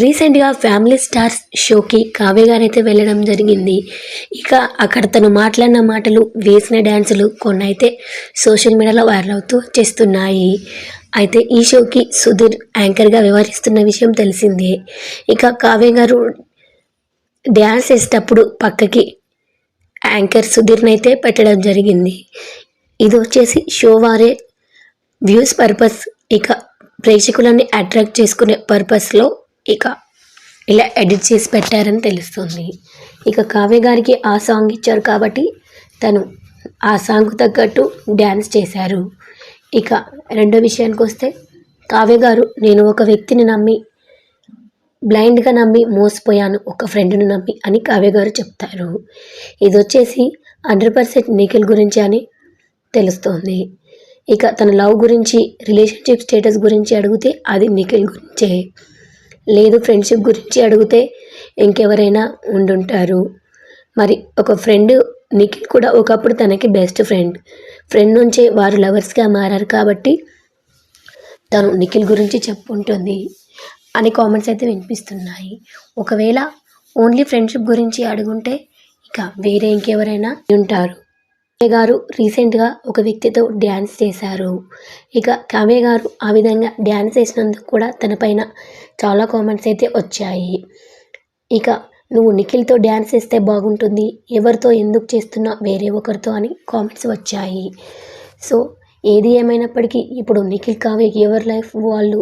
రీసెంట్గా family stars షోకి కావ్య గారైతే వెళ్ళడం జరిగింది. ఇక అక్కడ తను మాట్లాడిన మాటలు వేసిన డ్యాన్సులు కొన్ని అయితే సోషల్ మీడియాలో వైరల్ అవుతూ చేస్తున్నాయి. అయితే ఈ షోకి సుధీర్ యాంకర్గా వ్యవహరిస్తున్న విషయం తెలిసిందే. ఇక కావ్య గారు డ్యాన్స్ వేసేటప్పుడు పక్కకి యాంకర్ సుధీర్ని అయితే పెట్టడం జరిగింది. ఇది వచ్చేసి షో వారే వ్యూస్ పర్పస్. ఇక ప్రేక్షకులని అట్రాక్ట్ చేసుకునే పర్పస్లో ఇక ఇలా ఎడిట్ చేసి పెట్టారని తెలుస్తుంది. ఇక కావ్య గారికి ఆ సాంగ్ ఇచ్చారు కాబట్టి తను ఆ సాంగ్ తగ్గట్టు డ్యాన్స్ చేశారు. ఇక రెండో విషయానికి వస్తే కావ్య గారు నేను ఒక వ్యక్తిని నమ్మి బ్లైండ్గా నమ్మి మోసపోయాను ఒక ఫ్రెండ్ని నమ్మి అని కావ్య గారు చెప్తారు. ఇది వచ్చేసి హండ్రెడ్ పర్సెంట్ నిఖిల్ గురించి అని తెలుస్తోంది. ఇక తన లవ్ గురించి రిలేషన్షిప్ స్టేటస్ గురించి అడిగితే అది నిఖిల్ గురించే. లేదు ఫ్రెండ్షిప్ గురించి అడిగితే ఇంకెవరైనా ఉండుంటారు. మరి ఒక ఫ్రెండ్ నిఖిల్ కూడా ఒకప్పుడు తనకి బెస్ట్ ఫ్రెండ్. ఫ్రెండ్ నుంచే వారు లవర్స్గా మారారు కాబట్టి తను నిఖిల్ గురించి చెప్పుంటుంది అని కామెంట్స్ అయితే వినిపిస్తున్నాయి. ఒకవేళ ఓన్లీ ఫ్రెండ్షిప్ గురించి అడుగుంటే ఇక వేరే ఇంకెవరైనా ఉంటారు కావ్య గారు రీసెంట్గా ఒక వ్యక్తితో డ్యాన్స్ చేశారు. ఇక కావ్య గారు ఆ విధంగా డ్యాన్స్ చేసినందుకు కూడా తనపైన చాలా కామెంట్స్ అయితే వచ్చాయి. ఇక నువ్వు నిఖిల్తో డ్యాన్స్ చేస్తే బాగుంటుంది ఎవరితో ఎందుకు చేస్తున్నా వేరే ఒకరితో అని కామెంట్స్ వచ్చాయి. సో ఏది ఏమైనప్పటికీ ఇప్పుడు నిఖిల్ కావ్య ఎవరి లైఫ్ వాళ్ళు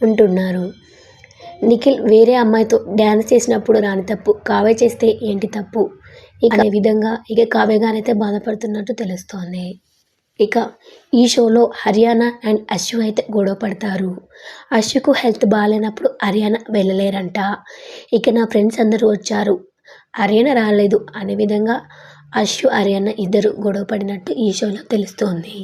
ఉంటున్నారు? నిఖిల్ వేరే అమ్మాయితో డ్యాన్స్ చేసినప్పుడు రాని తప్పు కావ్య చేస్తే ఏంటి తప్పు? ఇక అనే విధంగా ఇక కావ్య బాధపడుతున్నట్టు తెలుస్తోంది. ఇక ఈ షోలో హర్యానా అండ్ అశ్వు అయితే గొడవ పడతారు. అశ్వుకు హెల్త్ బాగాలేనప్పుడు హర్యానా వెళ్ళలేరంట. ఇక నా ఫ్రెండ్స్ అందరూ వచ్చారు. హర్యానా రాలేదు. అనే విధంగా అశ్వు హర్యానా ఇద్దరు గొడవ పడినట్టు ఈ షోలో తెలుస్తోంది.